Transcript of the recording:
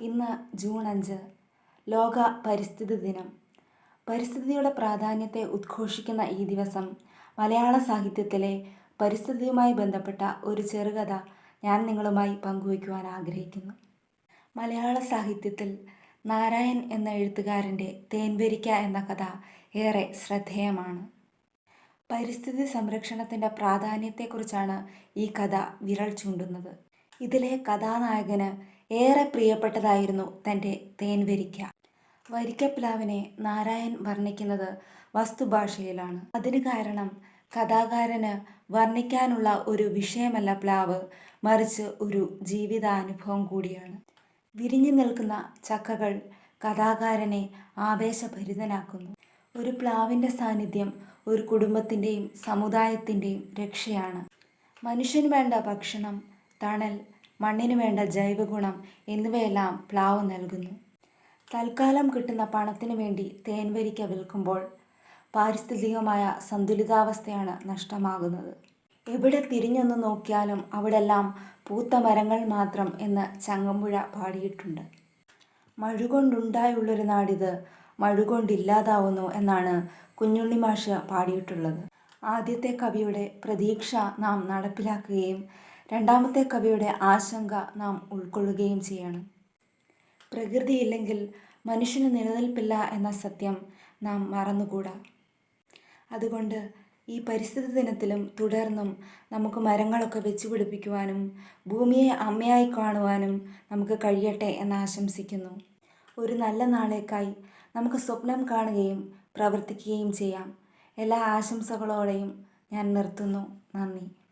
ഇന്ന് ജൂൺ അഞ്ച് ലോക പരിസ്ഥിതി ദിനം. പരിസ്ഥിതിയുടെ പ്രാധാന്യത്തെ ഉദ്ഘോഷിക്കുന്ന ഈ ദിവസം മലയാള സാഹിത്യത്തിലെ പരിസ്ഥിതിയുമായി ബന്ധപ്പെട്ട ഒരു ചെറുകഥ ഞാൻ നിങ്ങളുമായി പങ്കുവയ്ക്കുവാൻ ആഗ്രഹിക്കുന്നു. മലയാള സാഹിത്യത്തിൽ നാരായൺ എന്ന എഴുത്തുകാരന്റെ തേൻവരിക്ക എന്ന കഥ ഏറെ ശ്രദ്ധേയമാണ്. പരിസ്ഥിതി സംരക്ഷണത്തിന്റെ പ്രാധാന്യത്തെക്കുറിച്ചാണ് ഈ കഥ വിരൽ ചൂണ്ടുന്നത്. ഇതിലെ കഥാനായകന് ഏറെ പ്രിയപ്പെട്ടതായിരുന്നു തന്റെ തേൻവരിക്ക. വരിക്കപ്ലാവിനെ നാരായൺ വർണിക്കുന്നത് വസ്തുഭാഷയിലാണ്. അതിന് കാരണം കഥാകാരന് വർണിക്കാനുള്ള ഒരു വിഷയമല്ല പ്ലാവ് മറിച്ച് ഒരു ജീവിതാനുഭവം കൂടിയാണ്. വിരിഞ്ഞു നിൽക്കുന്ന ചക്കകൾ കഥാകാരനെ ആവേശഭരിതനാക്കുന്നു. ഒരു പ്ലാവിന്റെ സാന്നിധ്യം ഒരു കുടുംബത്തിന്റെയും സമുദായത്തിന്റെയും രക്ഷയാണ്. മനുഷ്യന് വേണ്ട ഭക്ഷണം തണൽ മണ്ണിന് വേണ്ട ജൈവഗുണം എന്നിവയെല്ലാം പ്ലാവ് നൽകുന്നു. തൽക്കാലം കിട്ടുന്ന പണത്തിന് വേണ്ടി തേൻവരിക്ക വിൽക്കുമ്പോൾ പാരിസ്ഥിതികമായ സന്തുലിതാവസ്ഥയാണ് നഷ്ടമാകുന്നത്. എവിടെ തിരിഞ്ഞൊന്ന് നോക്കിയാലും അവിടെല്ലാം പൂത്ത മരങ്ങൾ മാത്രം എന്ന് ചങ്ങമ്പുഴ പാടിയിട്ടുണ്ട്. മഴുകൊണ്ടുണ്ടായുള്ളൊരു നാടിത് മഴുകൊണ്ടില്ലാതാവുന്നു എന്നാണ് കുഞ്ഞുണ്ണി മാഷ് പാടിയിട്ടുള്ളത്. ആദ്യത്തെ കവിയുടെ പ്രതീക്ഷ നാം നടപ്പിലാക്കുകയും രണ്ടാമത്തെ കവിയുടെ ആശങ്ക നാം ഉൾക്കൊള്ളുകയും ചെയ്യണം. പ്രകൃതിയില്ലെങ്കിൽ മനുഷ്യന് നിലനിൽപ്പില്ല എന്ന സത്യം നാം മറന്നുകൂടാ. അതുകൊണ്ട് ഈ പരിസ്ഥിതി ദിനത്തിലും തുടർന്നും നമുക്ക് മരങ്ങളൊക്കെ വെച്ച് പിടിപ്പിക്കുവാനും ഭൂമിയെ അമ്മയായി കാണുവാനും നമുക്ക് കഴിയട്ടെ എന്ന് ആശംസിക്കുന്നു. ഒരു നല്ല നാളേക്കായി നമുക്ക് സ്വപ്നം കാണുകയും പ്രവർത്തിക്കുകയും ചെയ്യാം. എല്ലാ ആശംസകളോടെയും ഞാൻ നിർത്തുന്നു. നന്ദി.